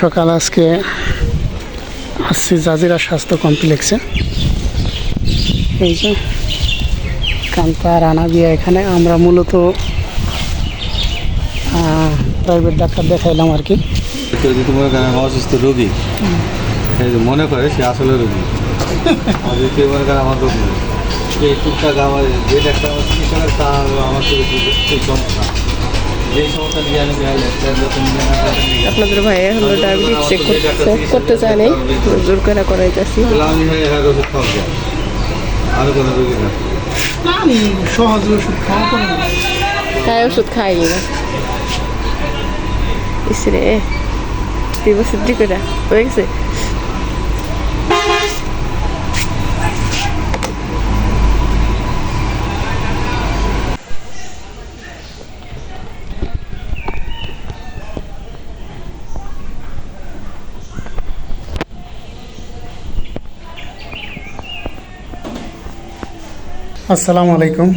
সকাল আজকে আসছি জাজিরা স্বাস্থ্য কমপ্লেক্সে। এই যে কান্তা রানা বিয়া এখানে। আমরা মূলত প্রাইভেট ডাক্তার দেখাইলাম আর কি। যদি মনে অসুস্থ রোগী মনে করে সে আসলে রোগী। করে আমার রোগ নেই। টুকটাক আমার যে ডাক্তার আমার তা আমার আপনাদের ভাইয়া হলো ডায়াবেটিস চেক করতে করতে চায় নাই জোর করে করাইতেছি। সহজ ওষুধ খাওয়া ওষুধ খাইনি না। ইসরে দুই বছর দি করে হয়ে গেছে? আসসালামু আলাইকুম,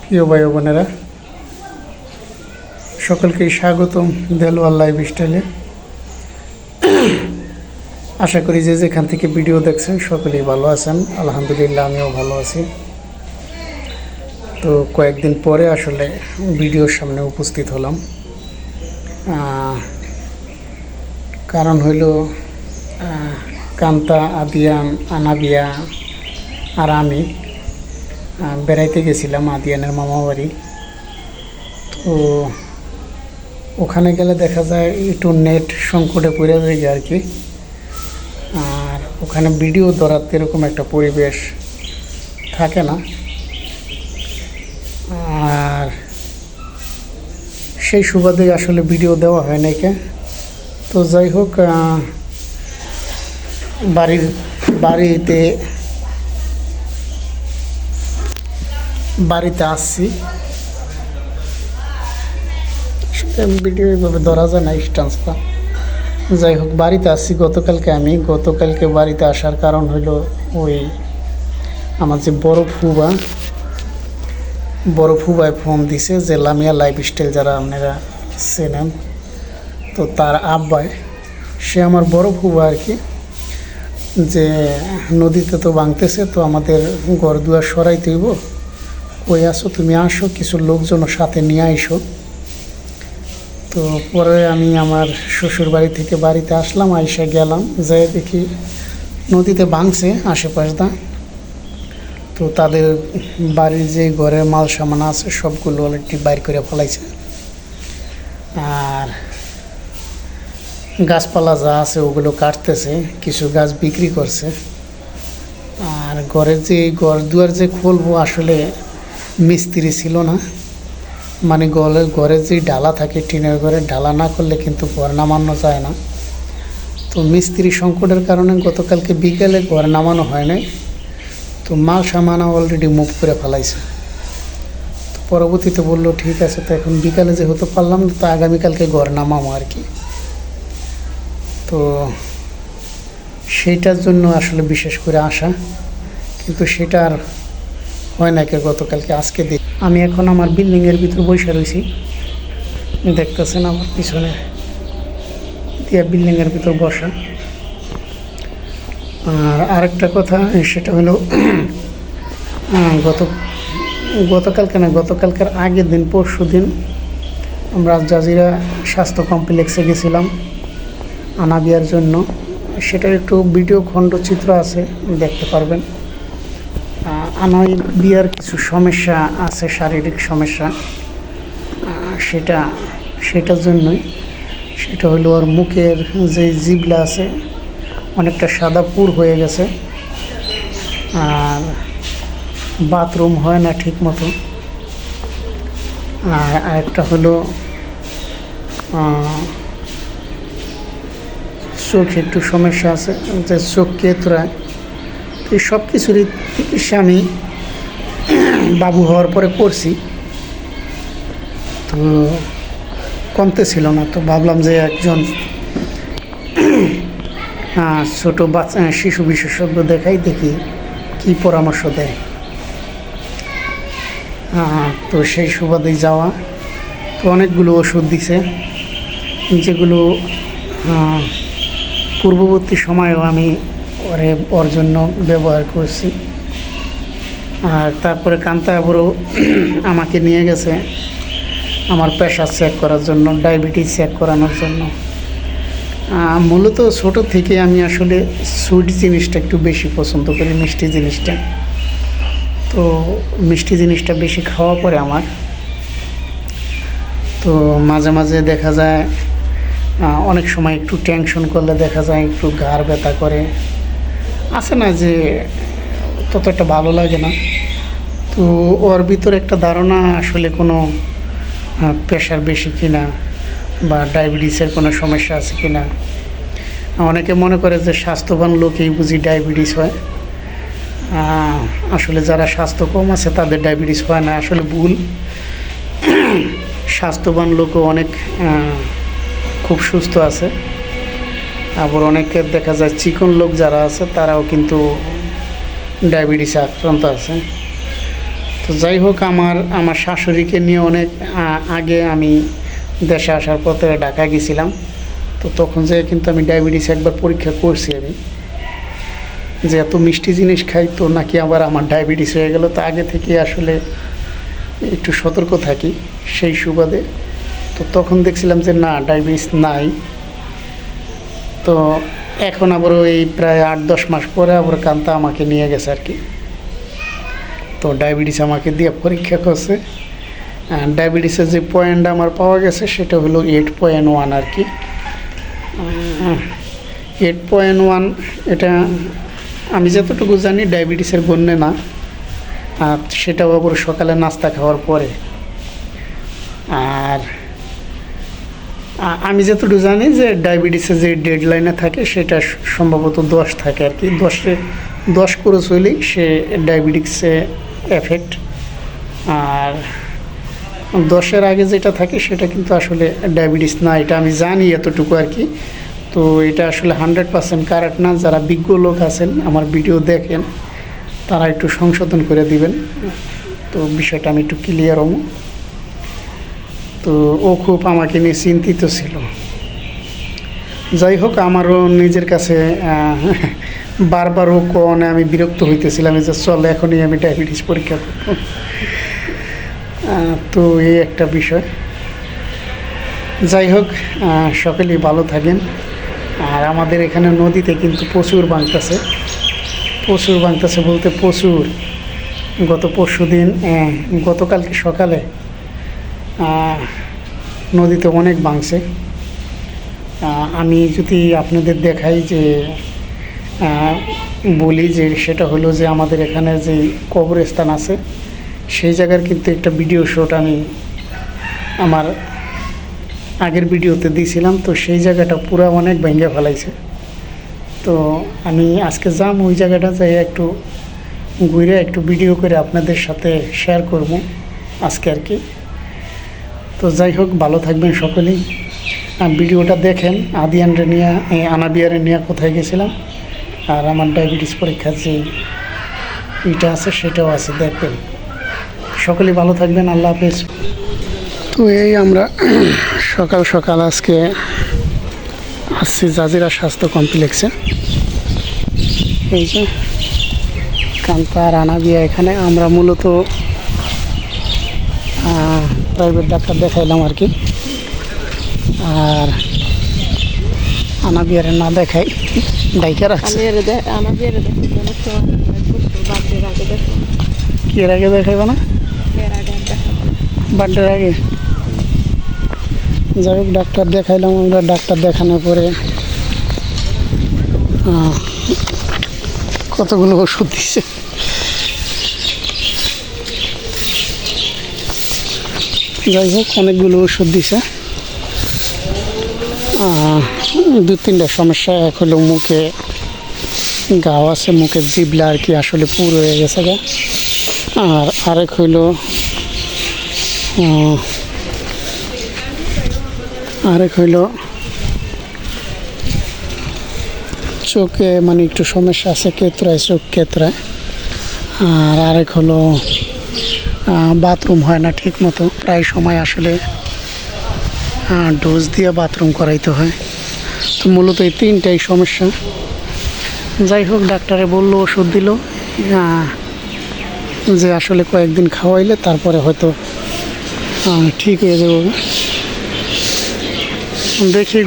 প্রিয় ভাই বোনেরা। সকলকেই স্বাগতম দেলোয়ার লাইফ স্টাইলে। আশা করি যে যেখান থেকে ভিডিও দেখছেন সকলেই ভালো আছেন। আলহামদুলিল্লাহ, আমিও ভালো আছি। তো কয়েকদিন পরে আসলে ভিডিওর সামনে উপস্থিত হলাম। কারণ হইল কান্তা, আদিয়ান, আনাবিয়া আর আমি। বেড়াইতে গেছিলাম আদিয়ানের মামা বাড়ি। তো ওখানে গেলে দেখা যায় একটু নেট সংকটে পড়ে যায় আর কি। আর ওখানে ভিডিও ধরার এরকম একটা পরিবেশ থাকে না। আর সেই সুবাদে আসলে ভিডিও দেওয়া হয় না নাকি তো যাই হোক বাড়ির, বাড়িতে বাড়িতে আসছি। ভিডিও এইভাবে ধরা যায় না স্টান্সটা যাই হোক, বাড়িতে আসছি। গতকালকে আমি, গতকালকে বাড়িতে আসার কারণ হলো ওই আমার যে বড় ফুবা, বড় ফুবায় ফোন দিছে যে লামিয়া লাইফস্টাইল যারা আপনারা চেনেন, তো তার আব্বায় সে আমার বড় ফুবা আর কি, যে নদীতে তো ভাঙতেছে, তো আমাদের ঘর দুয়ার সরাইতে হইব। কই আসো তুমি আসো, কিছু লোকজন সাথে নিয়ে আইসো। তো পরে আমি আমার শ্বশুর বাড়ি থেকে বাড়িতে আসলাম, আইসা গেলাম, যাই দেখি নদীতে ভাঙছে আশেপাশটা। তো তাদের বাড়ির যে ঘরের মাল সামান আছে, সবগুলো অলরেডি বাইর করে ফেলাইছে। আর গাছপালা যা আছে, ওগুলো কাটতেছে, কিছু গাছ বিক্রি করছে। আর ঘরের যে ঘর দুয়ার যে খুলবো, আসলে মিস্ত্রি ছিল না। মানে গলের ঘরে যে ডালা থাকে, টিনের ঘরে ডালা না করলে কিন্তু ঘর নামানো যায় না। তো মিস্ত্রি সংকটের কারণে গতকালকে বিকেলে ঘর নামানো হয় নাই। তো মাল সামানা অলরেডি মুভ করে ফেলাইছে। তো পরবর্তীতে বলল, ঠিক আছে, তো এখন বিকালে যেহেতু পারলাম, তো আগামীকালকে ঘর নামাবো আর কি। তো সেইটার জন্য আসলে বিশেষ করে আসা কিন্তু সেটা হয় না কে গতকালকে, আজকে দিই আমি এখন আমার বিল্ডিংয়ের ভিতর বসে রয়েছি দেখতেছেন আমার পিছনে দিয়া বিল্ডিংয়ের ভিতর বসা। আর আরেকটা কথা, সেটা হলো গত গতকালকে না, গতকালকের আগের দিন, পরশু দিন আমরা জাজিরা স্বাস্থ্য কমপ্লেক্সে গেছিলাম আনাবিয়ার জন্য। সেটার একটু ভিডিও খণ্ডচিত্র আছে, দেখতে পারবেন। আনাই বিয়ার কিছু সমস্যা আছে, শারীরিক সমস্যা সেটা, সেটার জন্যই। সেটা হলো ওর মুখের যে জিবলা আছে, অনেকটা সাদা পুর হয়ে গেছে। আর বাথরুম হয় না ঠিক মতো আর আরেকটা হলো চোখে একটু সমস্যা আছে, যে চোখ কেতরায়। এই সব কিছুরই চিকিৎসা আমি বাবু হওয়ার পরে করছি। তো কমতে ছিল না, তো ভাবলাম যে একজন ছোট বাচ্চা, শিশু বিশেষজ্ঞ দেখাই, দেখি কি পরামর্শ দেয়। তো সেই সুবাদে যাওয়া, তো অনেকগুলো ওষুধ দিছে, যেগুলো পূর্ববর্তী সময়েও আমি ওরে ওর জন্য ব্যবহার করছি। আর তারপরে কান্তা আবারও আমাকে নিয়ে গেছে আমার প্রেশার চেক করার জন্য, ডায়াবেটিস চেক করানোর জন্য। মূলত ছোটো থেকে আমি আসলে সুইট জিনিসটা একটু বেশি পছন্দ করি, মিষ্টি জিনিসটা। তো মিষ্টি জিনিসটা বেশি খাওয়া পরে আমার। তো মাঝে মাঝে দেখা যায় অনেক সময় একটু টেনশন করলে দেখা যায় একটু ঘাড় ব্যথা করে। আছে না যে তত একটা ভালো লাগে না। তো ওর ভিতরে একটা ধারণা আসলে কোনো প্রেশার বেশি কিনা বা ডায়াবেটিসের কোনো সমস্যা আছে কিনা। অনেকে মনে করে যে স্বাস্থ্যবান লোকেই বুঝি ডায়াবেটিস হয়। আসলে যারা স্বাস্থ্য কম আছে তাদের ডায়াবেটিস হয় না, আসলে ভুল। স্বাস্থ্যবান লোকও অনেক খুব সুস্থ আছে। আবার অনেকের দেখা যায় চিকন লোক যারা আছে, তারাও কিন্তু ডায়াবেটিসে আক্রান্ত আছে। তো যাই হোক, আমার আমার শাশুড়িকে নিয়ে অনেক আগে আমি দেশে আসার পথে ঢাকা গেছিলাম। তো তখন যে কিন্তু আমি ডায়াবেটিস একবার পরীক্ষা করছি আমি। যে এত মিষ্টি জিনিস খাই তো নাকি আবার আমার ডায়াবেটিস হয়ে গেল। তো আগে থেকে আসলে একটু সতর্ক থাকি সেই সুবাদে। তো তখন দেখছিলাম যে না, ডায়াবেটিস নাই। তো এখন আবার ওই প্রায় আট দশ মাস পরে আবার কান্তা আমাকে নিয়ে গেছে আর কি। তো ডায়াবেটিস আমাকে দিয়ে পরীক্ষা করছে। ডায়াবেটিসের যে পয়েন্ট আমার পাওয়া গেছে সেটা হলো এইট পয়েন্ট ওয়ান আর কি। এইট পয়েন্ট ওয়ান এটা আমি যতটুকু জানি ডায়াবেটিসের গণ্যে না। আর সেটাও আবার সকালে নাস্তা খাওয়ার পরে। আর আমি যতটুকু জানি যে ডায়াবেটিসের যে ডেডলাইনে থাকে, সেটা সম্ভবত দশ থাকে আর কি। দশে দশ করে হলেই সে ডায়াবেটিক্সে এফেক্ট আর দশের আগে যেটা থাকে, সেটা কিন্তু আসলে ডায়াবেটিস না, এটা আমি জানি এতটুকু আর কি। তো এটা আসলে হান্ড্রেড পার্সেন্ট কারেক্ট না। যারা বিজ্ঞ লোক আছেন, আমার ভিডিও দেখেন, তারা একটু সংশোধন করে দিবেন। তো বিষয়টা আমি একটু ক্লিয়ার হব। তো ও খুব আমাকে নিয়ে চিন্তিত ছিল। যাই হোক আমারও নিজের কাছে বারবার ও কনে আমি বিরক্ত হইতেছিলাম যে চল, এখনই আমি ডায়াবেটিস পরীক্ষা করব। তো এই একটা বিষয়। যাই হোক সকলেই ভালো থাকেন। আর আমাদের এখানে নদীতে কিন্তু প্রচুর বাংতাছে প্রচুর বাংতাছে বলতে প্রচুর। গত পরশু দিন গতকালকে সকালে নদীতে অনেক বাংছে। আমি যদি আপনাদের দেখাই যে বলি যে, সেটা হলো যে আমাদের এখানে যে কবরস্থান আছে, সেই জায়গার কিন্তু একটা ভিডিও শ্যুট আমি আমার আগের ভিডিওতে দিয়েছিলাম। তো সেই জায়গাটা পুরো অনেক ভেঙে ফেলাইছে। তো আমি আজকে যাম ওই জায়গাটা যাই একটু ঘুরে একটু ভিডিও করে আপনাদের সাথে শেয়ার করব আজকে আর কি। তো যাই হোক, ভালো থাকবেন সকলেই। ভিডিওটা দেখেন এই আনাবিয়ারে নিয়ে কোথায় গেছিলাম। আর আমার ডায়াবেটিস পরীক্ষার যে এটা আছে, সেটাও আছে, দেখবেন। সকলেই ভালো থাকবেন, আল্লাহ হাফেজ। তো এই আমরা সকাল সকাল আজকে আসছি জাজিরা স্বাস্থ্য কমপ্লেক্সে। এই যে কান্তা রানাবিয়া এখানে, আমরা মূলত প্রাইভেট ডাক্তার দেখাইলাম আর কি। আর আনাবিয়ারে না দেখাই ডাইকা রাখছে বিয়ের কি আগে দেখাইবা না? বার্থডের আগে যাই হোক ডাক্তার দেখাইলাম আমরা ডাক্তার দেখানোর পরে কতগুলো ওষুধ দিচ্ছে যাই হোক অনেকগুলো ওষুধ দিছে। দু তিনটা সমস্যা, এক হলো মুখে গাও আছে মুখের জিবলা আর কি আসলে পুরো হয়ে গেছে গা। আর আরেক হইল আরেক হইল চোখে মানে একটু সমস্যা আছে, কেতরায়, চোখ কেতরায়। আর আরেক হলো বাথরুম হয় না ঠিক মতো প্রায় সময় আসলে ডোজ দিয়ে বাথরুম করাইতে হয়। তো মূলত এই তিনটাই সমস্যা। যাই হোক, ডাক্তারে বলল, ওষুধ দিল। যে আসলে কয়েকদিন খাওয়াইলে তারপরে হয়তো ঠিক হয়ে যাবে। দেখি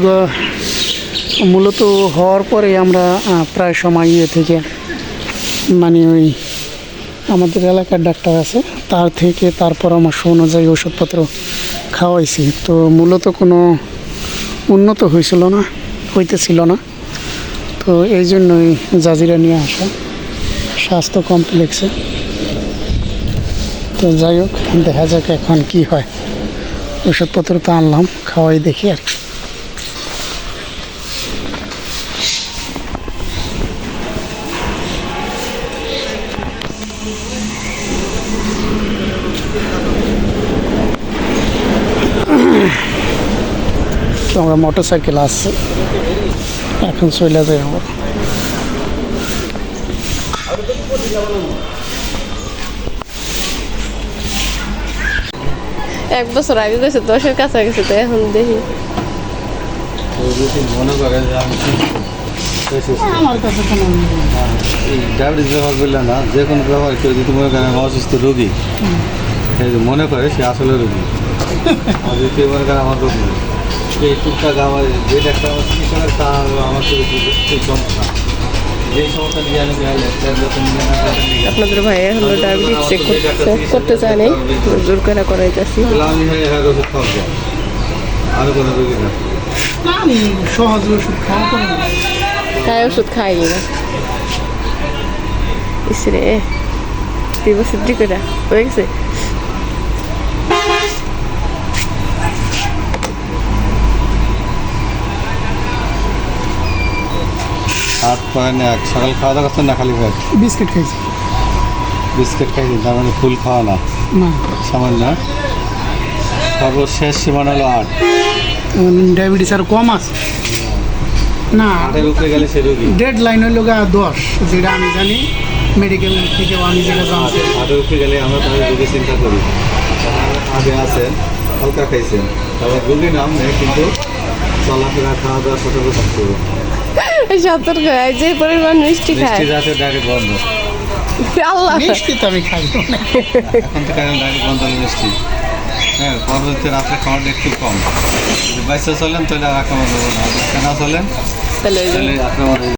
মূলত হওয়ার পরে আমরা প্রায় সময় ইয়ে থেকে মানে ওই আমাদের এলাকার ডাক্তার আছে। তার থেকে তার পরামর্শ অনুযায়ী ওষুধপত্র খাওয়াইছি। তো মূলত কোনো উন্নত হয়েছিল না, হইতেছিল না। তো এই জন্যই জাজিরা নিয়ে আসা, স্বাস্থ্য কমপ্লেক্সে। তো যাই হোক, দেখা যাক এখন কি হয়। ওষুধপত্র তো আনলাম, খাওয়াই দেখি আর তো আমরা মোটর সাইকেল আসছে এখন চলে যাই আমরা। এক বছর আগে গেছে দশের কাছে গেছে তো এখন দেখি। মনে করে। আমার কাছে কোনো এই ডায়াবেটিস ব্যবহার করলে না যে কোনো ব্যবহার কেউ যদি মনে করে আমি অসুস্থ রোগী মনে করে সে আসলে রোগী। আর যদি কেউ মনে করে আমার রোগ। নেই টুকটাক আমার যে ডাক্তার আমার চিকিৎসকের তা আমার সেই সমস্যা। আপনাদের ভাই এখন ডায়াবেটিস চেক করতে করতে চায় নাই জোর করে করাইতেছি। তাহলে আমি ওষুধ খাওয়াবো। আরও কোনো রোগী না না আমি সহজ ওষুধ খাওয়া করে তাই ওষুধ খাইনি না। ইসরে দি করে? হয়ে গেছে? হাত পায় না এক সকাল খাওয়া দাওয়া করছেন না খালি পেট বিস্কিট খাইছি। বিস্কিট খাইছেন তার মানে ফুল খাওয়া না? না। সামান্য। সর্বশেষ সীমানা হলো আট। ডায়াবেটিস আর কম আছে। না আটের উপরে গেলে সে রোগী। ডেড লাইন হলো দশ যেটা আমি জানি মেডিকেল থেকে আমি যেটা জানছি আটের উপরে গেলে আমরা তাহলে রোগী চিন্তা করি। আগে আছেন হালকা খাইছেন। তারপর রোগী নাম নেই কিন্তু চলাফেরা খাওয়া দাওয়া সতর্ক থাকতে হবে। সতর্ক হয় যে পরিমাণ মিষ্টি খায়। মিষ্টি জাতীয় ডাইরেক্ট বন্ধ আল্লাহ। মিষ্টি তো আমি খাই এখন তো কারণ ডাইরেক্ট বন্ধ মিষ্টি। হ্যাঁ পরবর্তীতে রাতে খাওয়াটা একটু কম। বাইসে চলেন তাহলে আর আক্রমণ হবে না। কেন চলেন তাহলে আক্রমণ